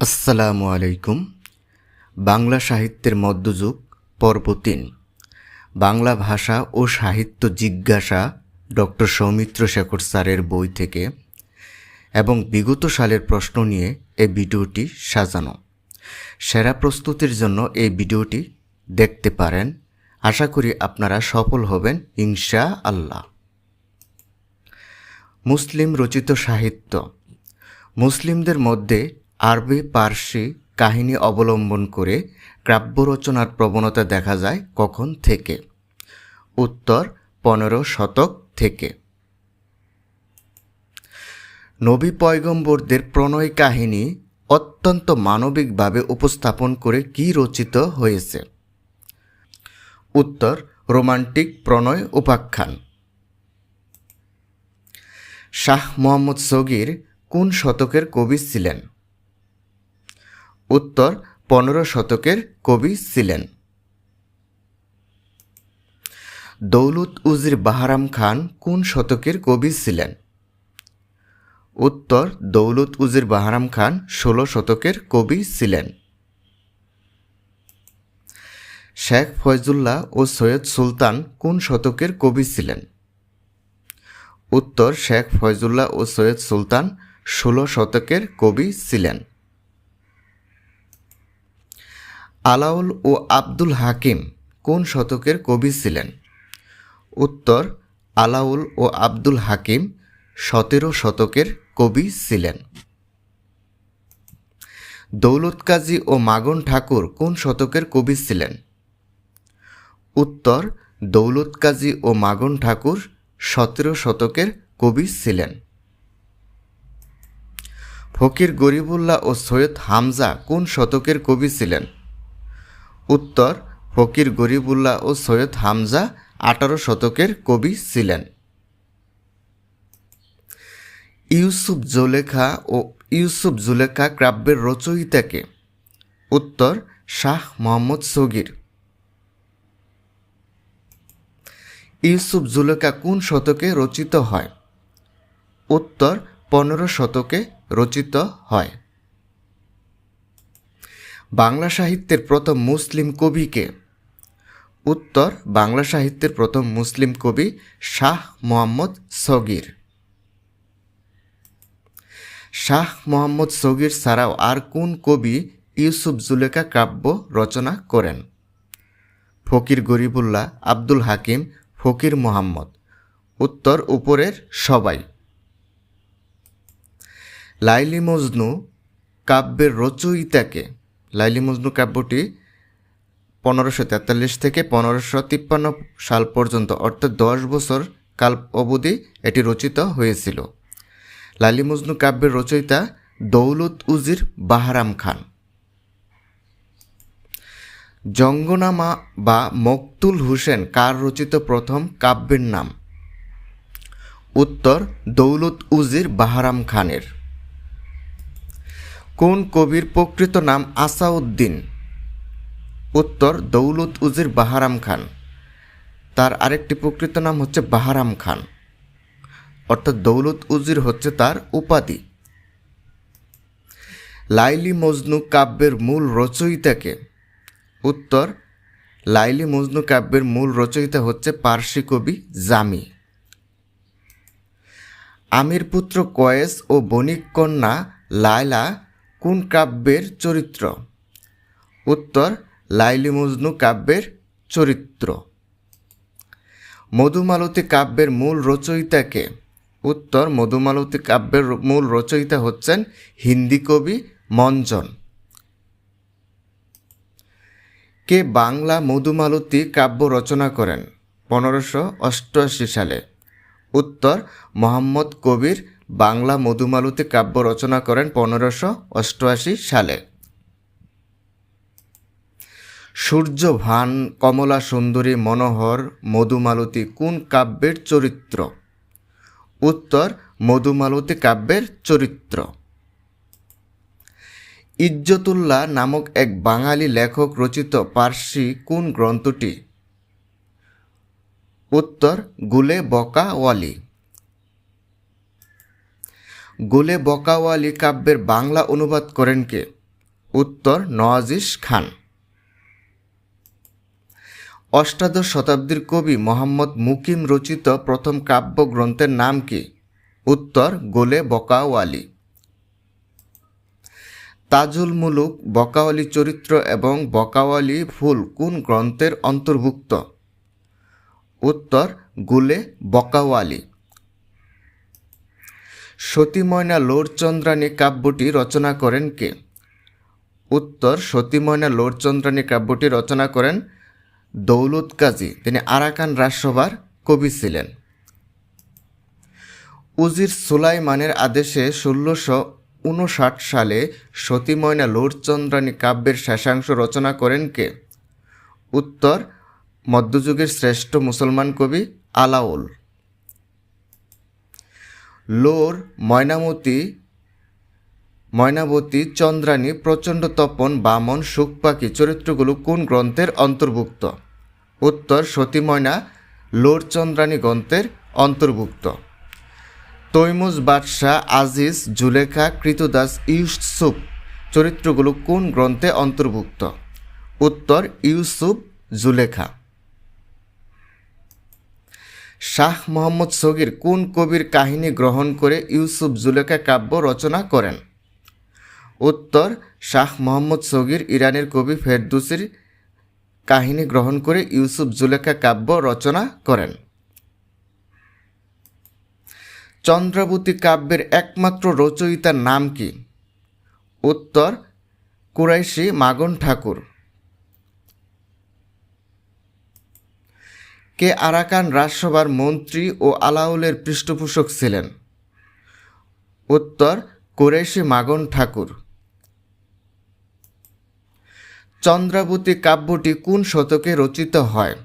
আসসালামু আলাইকুম। বাংলা সাহিত্যের মধ্যযুগ, পর্ব তিন। বাংলা ভাষা ও সাহিত্য জিজ্ঞাসা ডক্টর সৌমিত্র শেখর স্যারের বই থেকে এবং বিগত সালের প্রশ্ন নিয়ে এই ভিডিওটি সাজানো। সেরা প্রস্তুতির জন্য এই ভিডিওটি দেখতে পারেন। আশা করি আপনারা সফল হবেন ইনশা আল্লাহ মুসলিম রচিত সাহিত্য। মুসলিমদের মধ্যে আরবি, পার্সি কাহিনী অবলম্বন করে কাব্য রচনার প্রবণতা দেখা যায় কখন থেকে? উত্তর, পনেরো শতক থেকে। নবী পয়গম্বরদের প্রণয় কাহিনী অত্যন্ত মানবিকভাবে উপস্থাপন করে কি রচিত হয়েছে? উত্তর, রোমান্টিক প্রণয় উপাখ্যান। শাহ মোহাম্মদ সগির কোন শতকের কবি ছিলেন? উত্তর পনেরো শতকের কবি ছিলেন। দৌলত উজির বাহারাম খান কোন শতকের কবি ছিলেন? উত্তর দৌলত উজির বাহারাম খান ষোলো শতকের কবি ছিলেন। শেখ ফয়জুল্লাহ ও সৈয়দ সুলতান কোন শতকের কবি ছিলেন? উত্তর শেখ ফয়জুল্লাহ ও সৈয়দ সুলতান ষোলো শতকের কবি ছিলেন। আলাউল ও আব্দুল হাকিম কোন শতকের কবি ছিলেন? উত্তর, আলাউল ও আব্দুল হাকিম সতেরো শতকের কবি ছিলেন। দৌলত কাজী ও মাগন ঠাকুর কোন শতকের কবি ছিলেন? উত্তর, দৌলত কাজী ও মাগন ঠাকুর সতেরো শতকের কবি ছিলেন। ফকির গরিবুল্লাহ ও সৈয়দ হামজা কোন শতকের কবি ছিলেন? উত্তর, ফকির গরিবুল্লাহ ও সৈয়দ হামজা আঠারো শতকের কবি ছিলেন। ইউসুফ জুলেখা ও ইউসুফ জুলেখা কাব্যের রচয়িতাকে। উত্তর, শাহ মোহাম্মদ সগির। ইউসুফ জুলেখা কোন শতকে রচিত হয়? উত্তর, পনেরো শতকে রচিত হয়। বাংলা সাহিত্যের প্রথম মুসলিম কবিকে। উত্তর, বাংলা সাহিত্যের প্রথম মুসলিম কবি শাহ মোহাম্মদ সগির। শাহ মোহাম্মদ সগির ছাড়াও আর কোন কবি ইউসুফ জুলেখা কাব্য রচনা করেন? ফকির গরিবুল্লাহ, আব্দুল হাকিম, ফকির মোহাম্মদ। উত্তর, উপরের সবাই। লাইলি মজনু কাব্যের রচয়িতাকে। লাইলি মজনু কাব্যটি পনেরোশো তেতাল্লিশ থেকে পনেরোশো তিপ্পান্ন সাল পর্যন্ত, অর্থাৎ দশ বছর কাল অবধি এটি রচিত হয়েছিল। লাইলি মজনু কাব্যের রচয়িতা দৌলত উজির বাহারাম খান। জঙ্গনামা বা মকতুল হুসেন কার রচিত প্রথম কাব্যের নাম? উত্তর দৌলত উজির বাহারাম খানের। কোন কবির প্রকৃত নাম আসাউদ্দিন? উত্তর, দৌলত উজির বাহারাম খান। তার আরেকটি প্রকৃত নাম হচ্ছে বাহারাম খান। অর্থাৎ দৌলত উজির হচ্ছে তার উপাধি। লাইলি মজনু কাব্যের মূল রচয়িতাকে। উত্তর, লাইলি মজনু কাব্যের মূল রচয়িতা হচ্ছে পার্সি কবি জামি। আমির পুত্র কয়েস ও বণিক কন্যা লায়লা কোন কাব্যের চরিত্র? উত্তর, লাইলি মজনু কাব্যের চরিত্র। মধুমালতী কাব্যের মূল রচয়িতাকে উত্তর, মধুমালতী কাব্যের মূল রচয়িতা হচ্ছেন হিন্দি কবি মঞ্জন। কে বাংলা মধুমালতী কাব্য রচনা করেন? পনেরোশো অষ্টআশি সালে। উত্তর, মোহাম্মদ কবির বাংলা মধুমালতী কাব্য রচনা করেন পনেরোশো অষ্টআশি সালে। সূর্য, ভান, কমলা, সুন্দরী, মনোহর, মধুমালতী কোন কাব্যের চরিত্র? উত্তর, মধুমালতী কাব্যের চরিত্র। ইজ্জতুল্লাহ নামক এক বাঙালি লেখক রচিত পার্সি কোন গ্রন্থটি? উত্তর, গুলে বকা ওয়ালি। গোলে বকাওয়ালি কাব্যের বাংলা অনুবাদ করেন কে? উত্তর নওয়াজিস খান। অষ্টাদশ শতাব্দীর কবি মোহাম্মদ মুকিম রচিত প্রথম কাব্যগ্রন্থের নাম কি? উত্তর, গোলে বকাওয়ালি। তাজুল মুলুক, বকাওয়ালি চরিত্র এবং বকাওয়ালি ফুল কোন গ্রন্থের অন্তর্ভুক্ত? উত্তর, গুলে বকাওয়ালি। সতী ময়না লোরচন্দ্রানী কাব্যটি রচনা করেন কে? উত্তর সতী ময়না লোরচন্দ্রানী কাব্যটি রচনা করেন দৌলত কাজী। তিনি আরাকান রাজসভার কবি ছিলেন। উজির সুলাইমানের আদেশে ষোলোশো উনষাট সালে সতী ময়না লোরচন্দ্রানী কাব্যের শেষাংশ রচনা করেন কে? উত্তর, মধ্যযুগের শ্রেষ্ঠ মুসলমান কবি আলাউল। লোর, ময়নামতি, ময়নাবতী, চন্দ্রাণী, প্রচণ্ড তপন, বামন সুখ পাখি চরিত্রগুলো কোন গ্রন্থের অন্তর্ভুক্ত? উত্তর সতী ময়না লোর, চন্দ্রাণী গ্রন্থের অন্তর্ভুক্ত। তৈমুজ বাদশাহ আজিজ, জুলেখা, কৃতদাস, ইউসুফ চরিত্রগুলো কোন গ্রন্থে অন্তর্ভুক্ত? উত্তর, ইউসুফ, জুলেখা। শাহ মোহাম্মদ সগির কোন কবির কাহিনী গ্রহণ করে ইউসুফ জুলেখা কাব্য রচনা করেন? উত্তর, শাহ মোহাম্মদ সগির ইরানের কবি ফেরদুসির কাহিনী গ্রহণ করে ইউসুফ জুলেখা কাব্য রচনা করেন। চন্দ্রাবতী কাব্যের একমাত্র রচয়িতার নাম কি? উত্তর, কুরাইশি মাগন ঠাকুর। কে আরাকান রাজসভার মন্ত্রী ও আলাউলের পৃষ্ঠপোষক ছিলেন? উত্তর কোরেশি মাগন ঠাকুর। চন্দ্রাবতী কাব্যটি কোন শতকে রচিত হয়?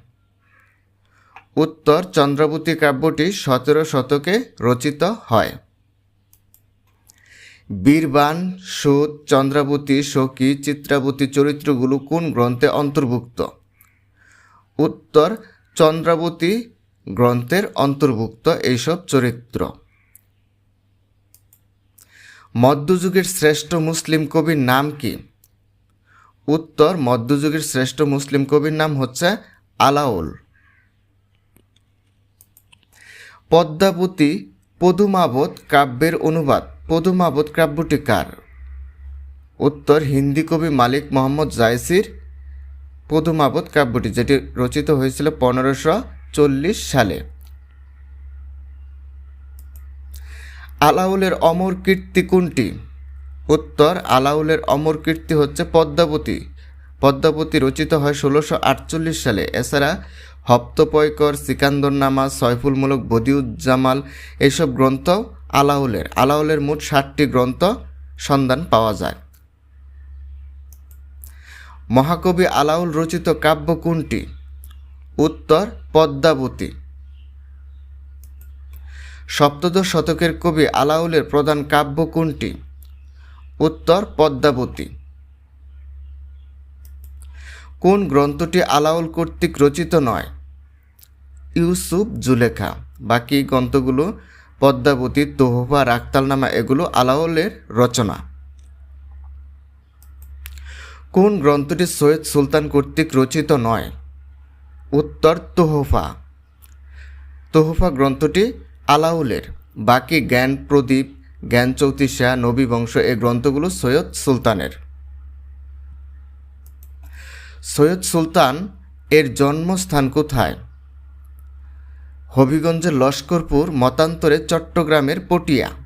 উত্তর, চন্দ্রাবতী কাব্যটি সতেরো শতকে রচিত হয়। বীরবান, সুদ, চন্দ্রাবতী, সখী, চিত্রাবতী চরিত্রগুলো কোন গ্রন্থে অন্তর্ভুক্ত? উত্তর চন্দ্রাবতী গ্রন্থের অন্তর্ভুক্ত এইসব চরিত্র। মধ্যযুগের শ্রেষ্ঠ মুসলিম কবির নাম কি? উত্তর, মধ্যযুগের শ্রেষ্ঠ মুসলিম কবির নাম হচ্ছে আলাউল। পদ্মাবতী পদুমাবত কাব্যের অনুবাদ। পদুমাবত কাব্যটি কার? উত্তর, হিন্দি কবি মালিক মোহাম্মদ জায়সির পদুমাবত কাব্যটি, যেটি রচিত হয়েছিল পনেরোশো চল্লিশ সালে। আলাউলের অমর কীর্তি কোনটি? উত্তর, আলাউলের অমর কীর্তি হচ্ছে পদ্মাবতী। পদ্মাবতী রচিত হয় ষোলোশো আটচল্লিশ সালে। এছাড়া হপ্তপয়কর সিকান্দরনামা সয়ফুলমূলক, বদিউজ্জামাল এইসব গ্রন্থ আলাউলের। আলাউলের মোট ষাটটি গ্রন্থ সন্ধান পাওয়া যায়। মহাকবি আলাউল রচিত কাব্য কোনটি? উত্তর, পদ্মাবতী। সপ্তদশ শতকের কবি আলাউলের প্রধান কাব্য কোনটি? উত্তর, পদ্মাবতী। কোন গ্রন্থটি আলাউল কর্তৃক রচিত নয়? ইউসুফ জুলেখা। বাকি গ্রন্থগুলো পদ্মাবতী, তোহফা রাক্তালনামা এগুলো আলাউলের রচনা। কোন গ্রন্থটি সৈয়দ সুলতান কর্তৃক রচিত নয়? উত্তর তোহফা। তোহফা গ্রন্থটি আলাউলের। বাকি জ্ঞান প্রদীপ, জ্ঞান চৌতিশা নবী বংশ এই গ্রন্থগুলো সৈয়দ সুলতানের। সৈয়দ সুলতান এর জন্মস্থান কোথায়? হবিগঞ্জের লস্করপুর, মতান্তরে চট্টগ্রামের পটিয়া।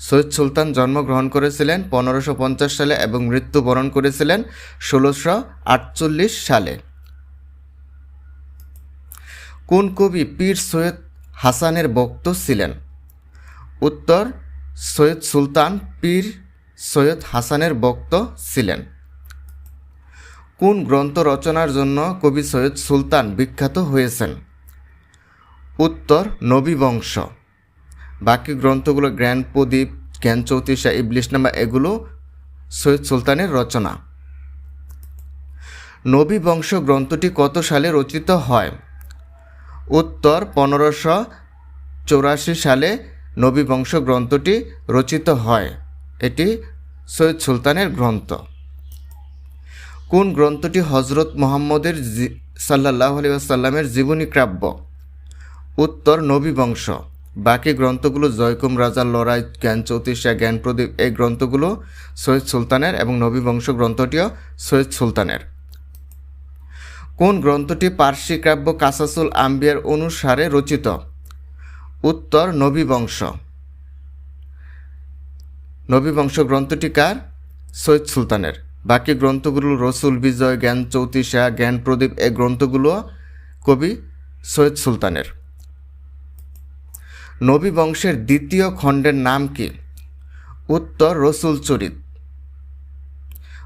সৈয়দ সুলতান জন্মগ্রহণ করেছিলেন পনেরোশো পঞ্চাশ সালে এবং মৃত্যুবরণ করেছিলেন ষোলোশো আটচল্লিশ সালে। কোন কবি পীর সৈয়দ হাসানের বক্ত ছিলেন? উত্তর, সৈয়দ সুলতান পীর সৈয়দ হাসানের বক্ত ছিলেন। কোন গ্রন্থ রচনার জন্য কবি সৈয়দ সুলতান বিখ্যাত হয়েছেন? উত্তর, নবী বংশ। বাকি গ্রন্থগুলো জ্ঞান প্রদীপ, জ্ঞান চৌতিশা ইবলিশনামা এগুলো সৈয়দ সুলতানের রচনা। নবী বংশ গ্রন্থটি কত সালে রচিত হয়? উত্তর, পনেরোশো চৌরাশি সালে নবী বংশ গ্রন্থটি রচিত হয়। এটি সৈয়দ সুলতানের গ্রন্থ। কোন গ্রন্থটি হজরত মোহাম্মদের আলাইহি ওয়াসাল্লামের জীবনী কাব্য উত্তর, নবী বংশ। বাকি গ্রন্থগুলো জয়কুম রাজার লড়াই, জ্ঞান চৌতিশা জ্ঞান প্রদীপ, এই গ্রন্থগুলো সৈয়দ সুলতানের এবং নবী বংশ গ্রন্থটিও সৈয়দ সুলতানের। কোন গ্রন্থটি পার্সি কাব্য কাসাসুল আম্বিয়ার অনুসারে রচিত? উত্তর, নবী বংশ। নবী বংশ গ্রন্থটি কার? সৈয়দ সুলতানের। বাকি গ্রন্থগুলো রসুল, বিজয়, জ্ঞান চৌতিশা জ্ঞান প্রদীপ, এই গ্রন্থগুলো কবি সৈয়দ সুলতানের। নবী বংশের দ্বিতীয় খণ্ডের নাম কি? উত্তর রসুল চরিত।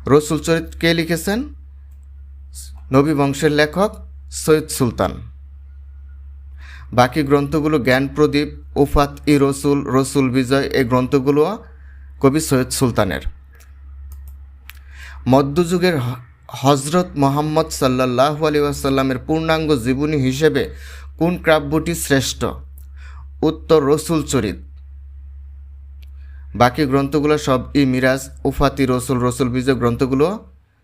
রসুল চরিত কে লিখেছেন? নবী বংশের লেখক সৈয়দ সুলতান। বাকি গ্রন্থগুলো জ্ঞান প্রদীপ, উফাত ই রসুল রসুল বিজয় এই গ্রন্থগুলো কবি সৈয়দ সুলতানের। মধ্যযুগের হজরত মোহাম্মদ সাল্লাহ আলী আসাল্লামের পূর্ণাঙ্গ জীবনী হিসেবে কোন কাব্যটি শ্রেষ্ঠ? উত্তর রসুল চরিত। বাকি গ্রন্থগুলো সব ই মিরাজ, উফাতি রসুল রসুল বিজয় গ্রন্থগুলো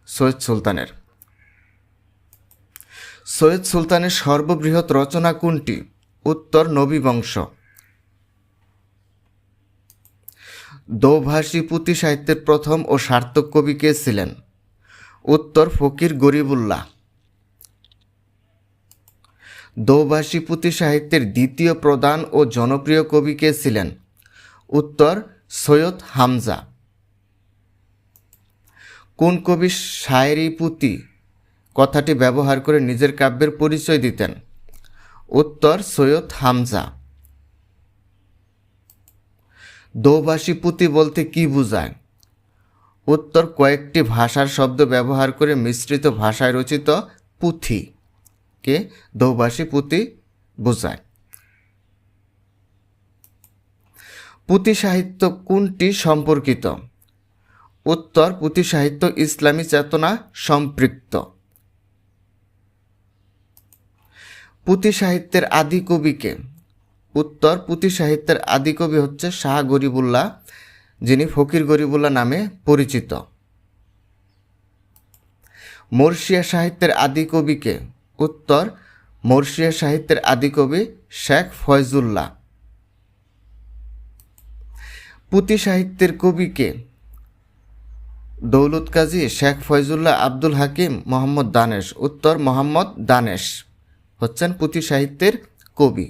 সৈয়দ সুলতানের। সৈয়দ সুলতানের সর্ববৃহৎ রচনা কোনটি? উত্তর নবী বংশ। দোভাষী পুঁথি সাহিত্যের প্রথম ও সার্থক কবি কে ছিলেন? উত্তর ফকির গরিবুল্লাহ। দোভাষী পুঁথি সাহিত্যের দ্বিতীয় প্রধান ও জনপ্রিয় কবি কে ছিলেন? উত্তর, সৈয়দ হামজা। কোন কবি শায়েরি পুঁথি কথাটি ব্যবহার করে নিজের কাব্যের পরিচয় দিতেন? উত্তর, সৈয়দ হামজা। দোভাষী পুঁথি বলতে কি বোঝায়? উত্তর, কয়েকটি ভাষার শব্দ ব্যবহার করে মিশ্রিত ভাষায় রচিত পুঁথি। কে দোভাষী পুঁথি বোঝায়। পুঁথি সাহিত্য কোনটি সম্পর্কিত? উত্তর পুঁথি সাহিত্য ইসলামী চেতনা সম্পৃক্ত। পুঁথি সাহিত্যের আদি কবিকে উত্তর পুঁথি সাহিত্যের আদি কবি হচ্ছে শাহ গরিবুল্লাহ, যিনি ফকির গরিবুল্লাহ নামে পরিচিত। মর্শিয়া সাহিত্যের আদি কবিকে উত্তর মর্শিয়া সাহিত্যের আদিকবি শেখ ফয়জুল্লাহ। পুঁথি সাহিত্যের কবিকে দৌলত কাজী শেখ ফয়জুল্লাহ আব্দুল হাকিম মোহাম্মদ দানেশ, উত্তর মোহাম্মদ দানেশ হচ্ছেন পুঁথি সাহিত্যের কবি।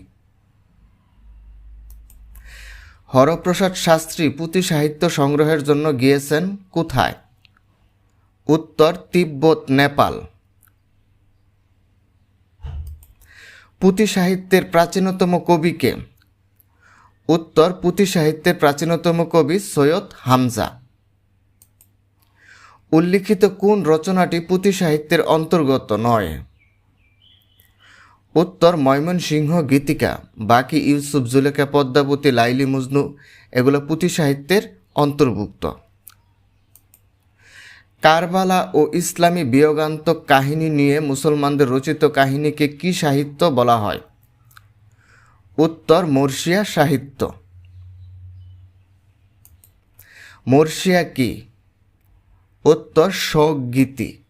হরপ্রসাদ শাস্ত্রী পুঁথি সাহিত্য সংগ্রহের জন্য গিয়েছেন কোথায়? উত্তর তিব্বত, নেপাল। পুঁথি সাহিত্যের প্রাচীনতম কবিকে। উত্তর পুঁথি সাহিত্যের প্রাচীনতম কবি সৈয়দ হামজা। উল্লিখিত কোন রচনাটি পুঁথি সাহিত্যের অন্তর্গত নয়? উত্তর, ময়মনসিংহ গীতিকা। বাকি ইউসুফ, জুলেখা পদ্মাবতী, লাইলি মজনু, এগুলো পুঁথি সাহিত্যের অন্তর্ভুক্ত। কারবালা ও ইসলামী বিয়োগান্তক কাহিনী নিয়ে মুসলমানদের রচিত কাহিনীকে কি সাহিত্য বলা হয়? উত্তর, মর্শিয়া সাহিত্য। মর্শিয়া কি? উত্তর শোকগীতি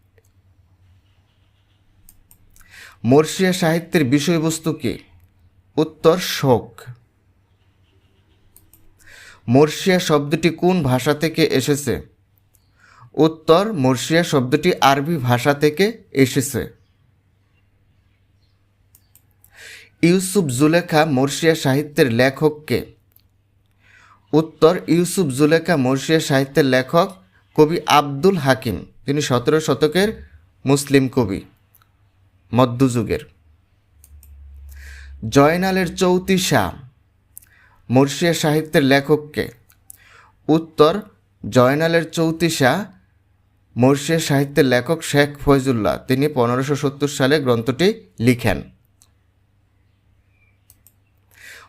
মর্শিয়া সাহিত্যের বিষয়বস্তু কি? উত্তর, শোক। মর্শিয়া শব্দটি কোন ভাষা থেকে এসেছে? উত্তর মর্শিয়া শব্দটি আরবি ভাষা থেকে এসেছে। ইউসুফ জুলেখা মর্শিয়া সাহিত্যের লেখককে। উত্তর ইউসুফ জুলেখা মর্শিয়া সাহিত্যের লেখক কবি আব্দুল হাকিম। তিনি সতেরো শতকের মুসলিম কবি। মধ্যযুগের। জয়নালের চৌতিশা মর্শিয়া সাহিত্যের লেখককে। উত্তর জয়নালের চৌতিশা মর্শিয়া সাহিত্যের লেখক শেখ ফয়জুল্লাহ। তিনি পনেরোশো সত্তর সালে গ্রন্থটি লিখেন।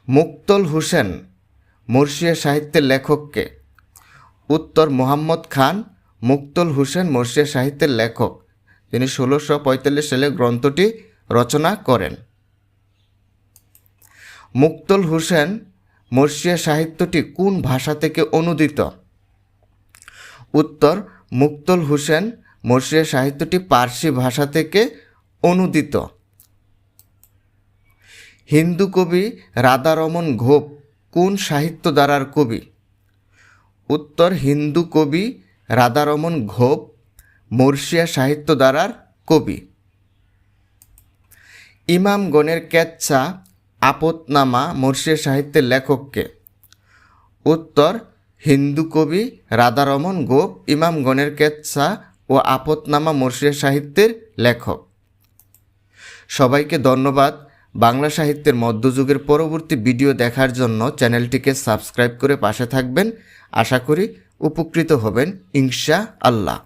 মুক্তল হোসেন মর্শিয়া সাহিত্যের লেখককে। উত্তর মোহাম্মদ খান, মুক্তল হোসেন মর্শিয়া সাহিত্যের লেখক। তিনি ষোলোশো পঁয়তাল্লিশ সালে গ্রন্থটি রচনা করেন। মুক্তল হোসেন মর্শিয়া সাহিত্যটি কোন ভাষা থেকে অনুদিত? উত্তর মুক্তল হোসেন মর্শিয়া সাহিত্যটি পার্সি ভাষা থেকে অনুদিত। হিন্দু কবি রাধারমন ঘোপ কোন সাহিত্য ধারার কবি? উত্তর, হিন্দু কবি রাধারমন ঘোপ মর্শিয়া সাহিত্য ধারার কবি ইমামগণের কেচ্ছা, আপতনামা মর্শিয়া সাহিত্যের লেখককে। উত্তর হিন্দু কবি রাধারমন গোপ, ইমাম গণের কেচ্ছা ও আপতনামা মর্শিয়া সাহিত্যের লেখক। সবাইকে ধন্যবাদ। বাংলা সাহিত্যের মধ্যযুগের পরবর্তী ভিডিও দেখার জন্য চ্যানেলটিকে সাবস্ক্রাইব করে পাশে থাকবেন। আশা করি উপকৃত হবেন ইনশা আল্লাহ